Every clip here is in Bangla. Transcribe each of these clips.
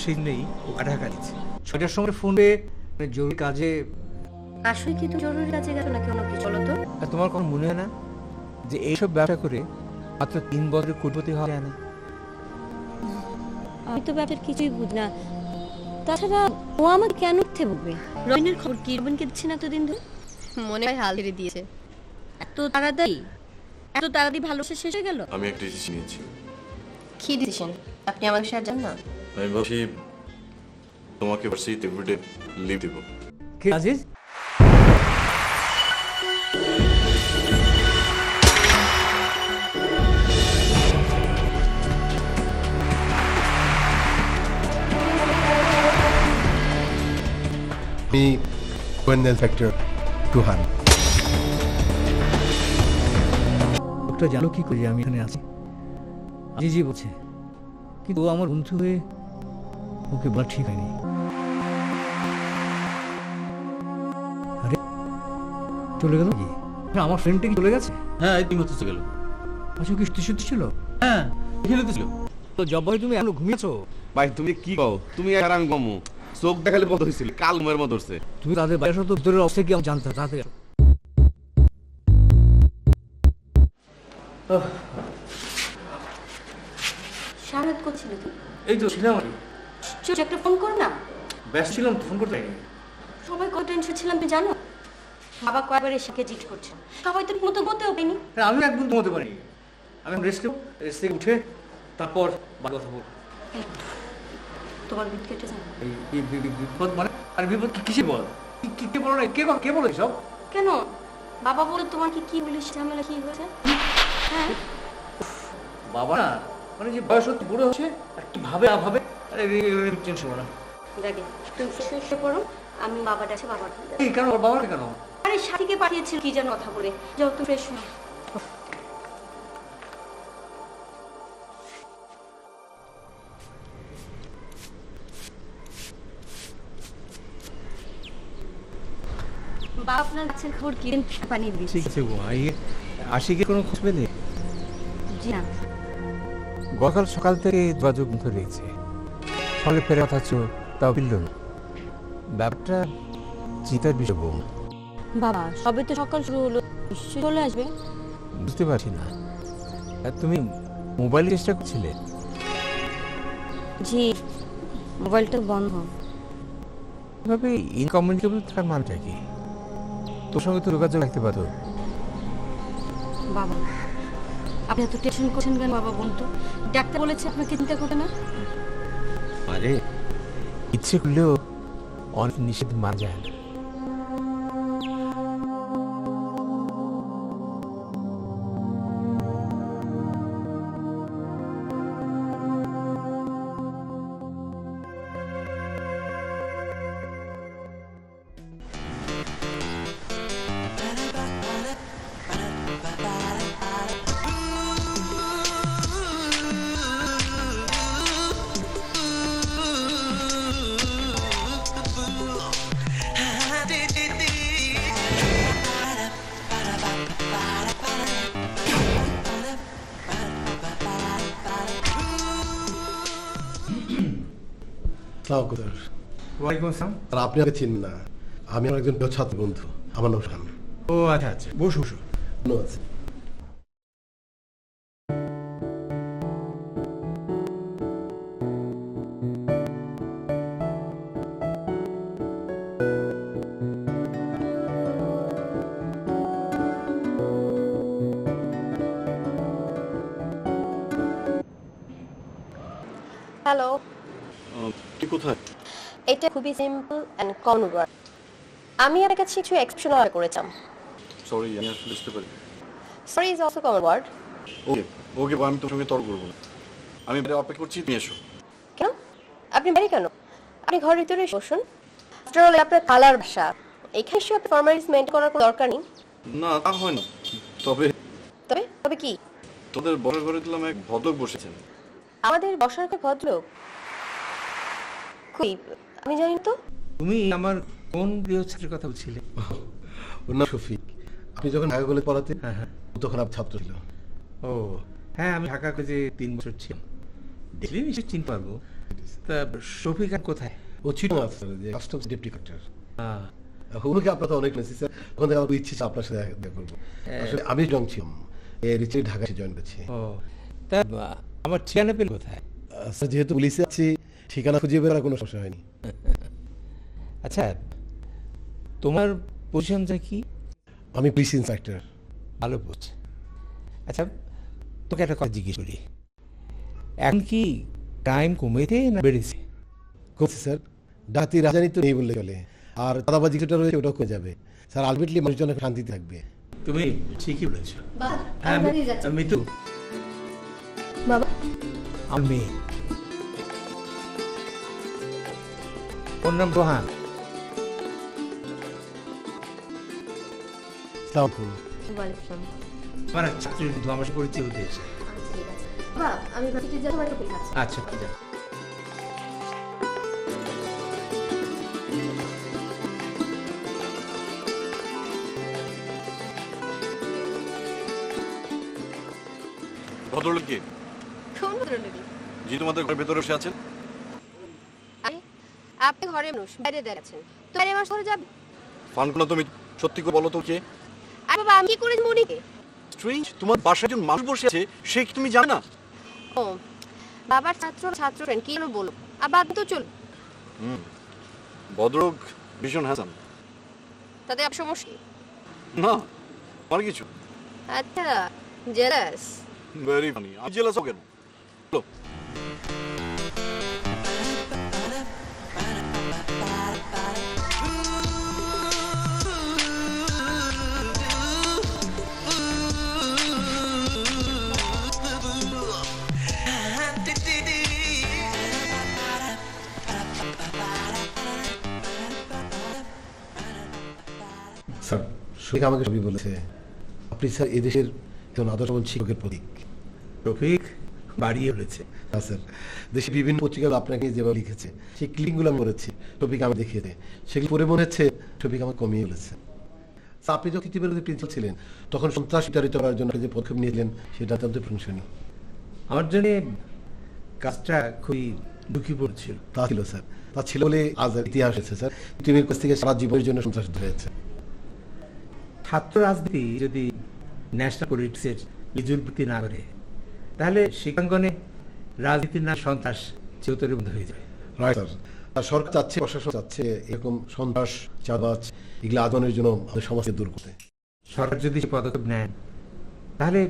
আর সেই নেই ও দিচ্ছে ছয়টার সময় ফোনে জরুরি কাজে আসলে কি তুমি জরুরি কাজে গেল নাকি অন্য কিছু বলো তো? আর তোমার কোনো মনে হয় না যে এইসব ব্যবসা করে মাত্র তিন বছরের কোটিপতি হওয়া যায় না? আমি তো ব্যাপার কিছুই বুঝ না। তাছাড়া ও আমাকে কেন মিথ্যে বলবে? রবিনের খবর কি? রবিনকে দিচ্ছে না এতদিন ধরে? মনে হয় হাল ছেড়ে দিয়েছে। এত তাড়াতাড়ি? এত তাড়াতাড়ি ভালোবাসা শেষ হয়ে গেল? আমি একটা ডিসিশন নিয়েছি। কি ডিসিশন আপনি আমাকে সাহায্য জান না? আমি ভাবছি তোমাকে ভার্সিটিতে এভরিডে লিভ দেব। কি আজিজ? আমি গোয়েন্দা ইন্সপেক্টর টুহান লোকটা জানো কি করি? আমি এখানে আছি। জি জি বলছে। কিন্তু ও আমার বন্ধু হয়ে ওকে বলা ঠিক হয়নি। আরে চলে গেল কি? আমার ফ্রেন্ডটা কি চলে গেছে? হ্যাঁ এই তিন বছর গেল। আচ্ছা কি সত্যি সত্যি ছিল? হ্যাঁ এখানে তো ছিল। তো জব্বাই তুমি এখনও ঘুমিয়েছো? ভাই তুমি কি কও? তুমি আর আমি কমু। চোখ দেখালে বন্ধ হয়েছিল কাল ঘুমের মতো ধরছে তুমি তাদের বাইরে তো ভিতরের অবস্থা কি আমি জানতাম তাড়াতাড়ি আসো। সারাত করছিল তুই এই তো ছিলাম আমি চোখ একটা ফোন কর না। ব্যস্ত ছিলাম ফোন করতে সবাই কত টেনশন ছিলাম তুই জানো? বাবা কয়বার এসে জিজ্ঞেস করছে। সবাই তো মতো বলতেও পারিনি হ্যাঁ, আমি একদম ঘুমোতে পারিনি। আমি রেস্ট নেব রেস্ট থেকে উঠে তারপর বাকি কথা বলব। তোমার বিট কেটে যাবে। এই এই বি- বি- বিপদ মানে? আর বিপদ কি কিসে বল? কি- বলো না কে কে বলো সব কেন? বাবা বলে তোমার কি বলিস ঝামেলা কি হয়েছে? হ্যাঁ? বাবা না মানে যে বয়স বুড়ো হচ্ছে আর কি ভাবে না ভাবে আরে টেনশন না। দেখে তুমি ফ্রেশ পড়ো আমি বাবাটা আছে বাবার এই কেন? ওর কেন? আরে সাথীকে পাঠিয়েছিল কি যেন কথা বলে। যাও তুমি ফ্রেশ হও। বাবা আপনার গাছের খবর কি? পানি ঠিক আছে আশিকে কোনো খোঁজ পেলে? জি না। গতকাল সকাল থেকে যোগাযোগ রয়েছে। ফেরার কথা ছিল তাও ফিরল না। ব্যাপারটা চিন্তার বিষয় বউ। বাবা সবে তো সকাল শুরু হলো। চলে আসবে। বুঝতে পারছি না। আর তুমি মোবাইল চেষ্টা করছিলে? জি মোবাইলটা বন্ধ। এভাবে ইনকমিউনিকেবল থাকার মানটা কি? তোর সঙ্গে তো যোগাযোগ রাখতে পারো বাবা আপনি এত টেনশন করছেন কেন বাবা বলতো ডাক্তার বলেছে আপনাকে চিন্তা করতে না? আরে ইচ্ছে করলেও অনেক নিষেধ মানা যায় ওয়ালাইকুম আসসালাম। আর আপনি আমাকে চিনবেন না। আমি আমার একজন ছাত্র বন্ধু। আমার নাম শান ও আচ্ছা আচ্ছা। বসো বসো। ধন্যবাদ হ্যালো কোথায়? এটা খুবই সিম্পল অ্যান্ড কমন ওয়ার্ড আমি আপনার কাছে কিছু অর্ডার করেছিলাম। সরি আমি আসলে বুঝতে পারি। Sorry is also common word okay okay আমি তোমার সঙ্গে তর্ক করব না। আমি বাইরে অপেক্ষা করছি তুমি এসো। কেন? আপনি বাইরে কেন? আপনি ঘরের ভিতরে বসুন। আফটার অল আপনার কালার ভাষা। এখানে এসে আপনি ফর্মালিটিস মেনটেন করার কোনো দরকার নেই। না তা হয় না। তবে তবে তবে কি? তোদের বড় ঘরে দিলাম এক বসেছেন। আমাদের বসার ভদ্রলোক? কই? আমি জানি তো। তুমি আমার কোন প্রিয় ছাত্রের কথা বলছিলে? ওর নাম শফিক। আপনি যখন ঢাকা কলেজ পড়াতেন হ্যাঁ হ্যাঁ। তখন আপনার ছাত্র ছিল। ও হ্যাঁ আমি ঢাকা কলেজে তিন বছর ছিলাম। দেখলে নিশ্চয়ই চিনতে পারব। তা শফিক আর কোথায়? ও ছিল যে কাস্টমস ডেপুটি কালেক্টর আপনার তো অনেক মেসেজ থেকে আমার ইচ্ছে ছিল আপনার সাথে দেখা করব। আসলে আমি জং ছিলাম। রিচেন্ট ঢাকা জয়েন করেছি। ও তা আমার ঠিকানা পেল কোথায়? স্যার যেহেতু পুলিশে আছি ঠিকানা খুঁজে বেড়ার কোনো সমস্যা হয়নি। আচ্ছা তোমার পজিশনটা কি? আমি পুলিশ ইন্সপেক্টর ভালো পোস্ট আচ্ছা তোকে একটা কথা জিজ্ঞেস করি। এখন কি টাইম কমেছে না বেড়েছে? করছি স্যার ডাকাতি রাজধানী তো নেই বললে চলে। আর দাদাবাজি যেটা রয়েছে ওটাও কমে যাবে। স্যার আলটিমেটলি মানুষজন শান্তিতে থাকবে। তুমি ঠিকই বলেছ। হ্যাঁ আমি। মিতু বাবা। আমার মেয়ে ওর নাম রোহান সালাম আলাইকুম। ওয়ালাইকুম আসসালাম। আমার ছাত্রী আমার সাথে পরিচয় আচ্ছা, ঠিক আছে। বাবা আমি। আচ্ছা ভদ্রলোক কি কোন যিনি তোমাদের ঘরের ভেতরে বসে আছেন আপনি ঘরে মানুষ বাইরে দেখাচ্ছেন তো বাইরে আমার ঘরে যাবে ফানগুলো তুমি সত্যি করে বলো তো কে? আর বাবা আমি কি করে মনিকে স্ট্রেঞ্জ তোমার বাসায় একজন মানুষ বসে আছে সে কি তুমি জানো না? ও বাবার ছাত্র ছাত্র ফ্রেন্ড কি বলো। আর বাদ তো চল হুম ভদ্রলোক ভীষণ হাসান তাতে আপ সমস্যা না আর কিছু। আচ্ছা জেলাস ভেরি ফানি আমি জেলাস কেন? বলো। শফিক আমাকে সবই বলেছে। আপনি স্যার এদেশের একজন আদর্শবান শিক্ষকের প্রতীক। রফিক বাড়িয়ে বলেছে হ্যাঁ স্যার দেশে বিভিন্ন পত্রিকা আপনাকে যেভাবে লিখেছে সেই ক্লিপগুলো আমি করেছি টপিক আমি দেখিয়েছে। সেগুলো পরে মনে হচ্ছে টপিক আমার কমিয়ে বলেছে স্যার আপনি যখন তৃতীয় প্রিন্সিপাল ছিলেন তখন সন্ত্রাস বিতাড়িত করার জন্য যে পদক্ষেপ নিয়েছিলেন সেটা অত্যন্ত প্রশংসনীয়। আমার জন্য কাজটা খুবই দুঃখী পড়ছিল তা ছিল স্যার। তা ছিল বলে আজ ইতিহাস হয়েছে স্যার। পৃথিবীর কাছ থেকে সারা জীবনের জন্য সন্ত্রাস হয়েছে ছাত্র রাজনীতি যদি ন্যাশনাল পলিটিক্সের নিজুর ভিত্তি না করে তাহলে শিক্ষাঙ্গনে রাজনীতির না সন্ত্রাস চিরতরে বন্ধ হয়ে যাবে। রাইট স্যার সরকার চাচ্ছে প্রশাসন চাচ্ছে এরকম সন্ত্রাস চাঁদাবাজ এগুলো আদনের জন্য আমাদের সমাজকে দূর করতে। সরকার যদি পদক্ষেপ নেন তাহলে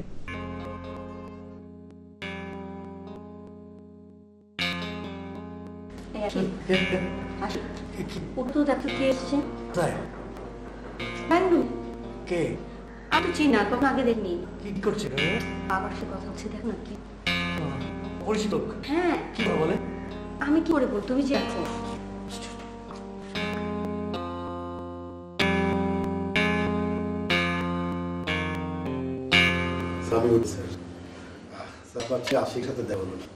কে? আমি চিনি না কখন আগে দেখিনি কি করছে বাবার সাথে কথা হচ্ছে দেখো না কি। পরিচিত হ্যাঁ। কি বলে আমি কি করে বল তুমি যে আছো। Sir sir. স্যার পাচ্ছি আশির সাথে দেওয়া হলো। না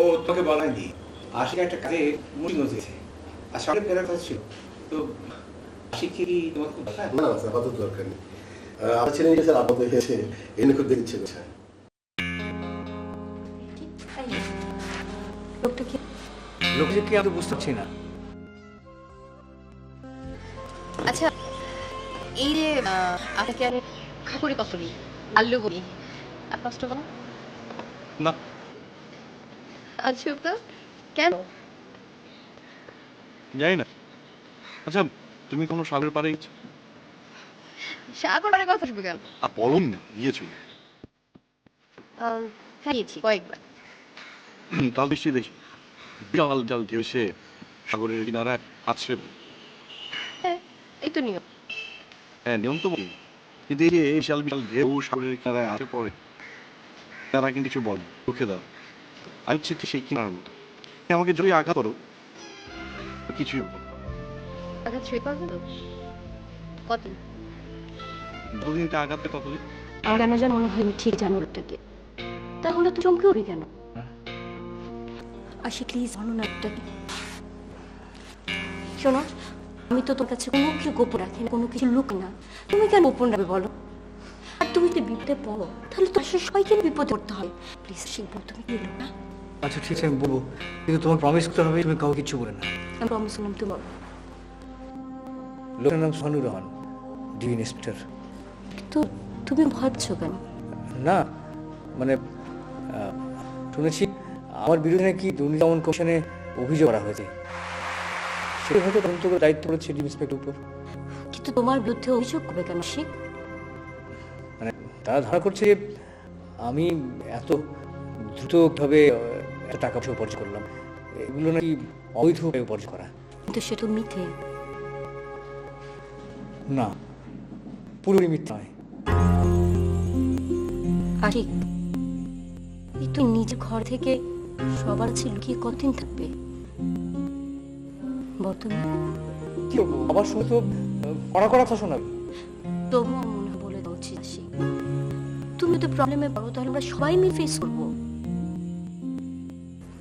ও তোকে বলায়নি। আশিক একটা কাজে মুড়ি গজেছে আর সকালে ফেরার কথা ছিল। তো আশিক কি তোমার খুব না আপাতত দরকার নেই। আমার ছেলে স্যার আপাতত এসে এনে খুব দেখতে এই, লোকটা কি? লোকে কি আমি বুঝতে পারছি না। আচ্ছা এই যে আপনাকে আমি খাকুরি কচুরি আলু বলি আপনার না। আচ্ছা তো কেন? জানি না। আচ্ছা তুমি কোনো সাগরের পাড়ে গেছো? সাগর কথা শুনবে কেন? আর বলুন না গিয়েছো। হ্যাঁ গিয়েছি কয়েকবার। দেখি। বিশাল জাল এসে সাগরের কিনারায় আছে হ্যাঁ এই তো নিয়ম। হ্যাঁ নিয়ম তো বলি কিন্তু এই বিশাল বিশাল ঢেউ সাগরের কিনারায় আসে পড়ে তারা কিন্তু কিছু বল রুখে দাও। আমি সেই কিনার মতো আমাকে যদি আঘাত করো। কিছুই তো কতদিন? আঘাত আমার কেন যেন মনে হয় ঠিক জানো লোকটাকে তাহলে তো চমকে উঠি কেন? আসি প্লিজ জানো না একটা শোনো আমি তো তোর কাছে কোনো কিছু গোপন রাখি না কোনো কিছু লুক না। তুমি কেন গোপন রাখবে বলো? আর তুমি যদি বিপদে পড়ো তাহলে তো সবাইকে বিপদে পড়তে হয় প্লিজ শিখব তুমি কি না? আচ্ছা ঠিক আছে আমি বলব। কিন্তু তোমার প্রমিস করতে হবে তুমি কাউকে কিছু বলে না। আমি প্রমিস করলাম তুমি বলো। লোকের নাম সোহানুর রহমান ডিভিন ইন্সপেক্টর। তো তুমি ভাবছ কেন? না মানে শুনেছি আমার বিরুদ্ধে নাকি দুর্নীতি দমন কমিশনে অভিযোগ করা হয়েছে। সেটা হয়তো তদন্ত করে দায়িত্ব পড়েছে ডিভিন ইন্সপেক্টর উপর। কিন্তু তোমার বিরুদ্ধে অভিযোগ করবে কেন শিখ? মানে তারা ধারণা করছে যে আমি এত দ্রুতভাবে এত টাকা পয়সা উপার্জন করলাম। এগুলো নাকি অবৈধভাবে উপার্জন করা। কিন্তু সেটা মিথ্যে। না পুরোপুরি মিথ্যা নয়। আশিক এই তুই নিজের ঘর থেকে সবার কাছে লুকিয়ে কতদিন থাকবে? বর্তমানে? কি? আবার শুনে তো কড়া কড়া কথা শোনাবে। তবুও মনে বলে আশিক তুমি তো প্রবলেমে পড়ো তাহলে আমরা সবাই মিলে ফেস করব।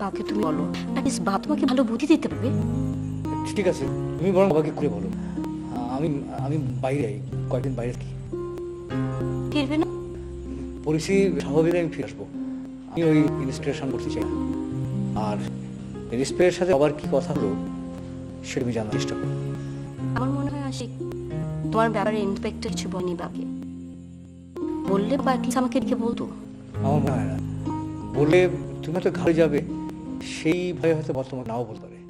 বাকে তুমি বলো। অ্যাটলিস্ট বা তোমাকে ভালো বুদ্ধি দিতে পারবে? ঠিক আছে তুমি বরং বাবাকে করে বলো। আমি আমি বাইরে যাই কয়েকদিন বাইরে থাকি। ফিরবে না? পরিস্থিতি স্বাভাবিক আমি ফিরে আসব। আমি ওই ইন্সপিরেশন করতে চাই আর ইন্সপিরের সাথে আবার কি কথা হলো সেটা আমি জানার চেষ্টা করব আমার মনে হয় আশিক তোমার ব্যাপারে ইন্সপেক্টর কিছু বলেনি বাকে বললে বাকি আমাকে ডেকে বলতো। আমার মনে হয় না। বলে তুমি হয়তো ঘরে যাবে। সেই ভয়ে হয়তো বর্তমান নাও বলতে পারে।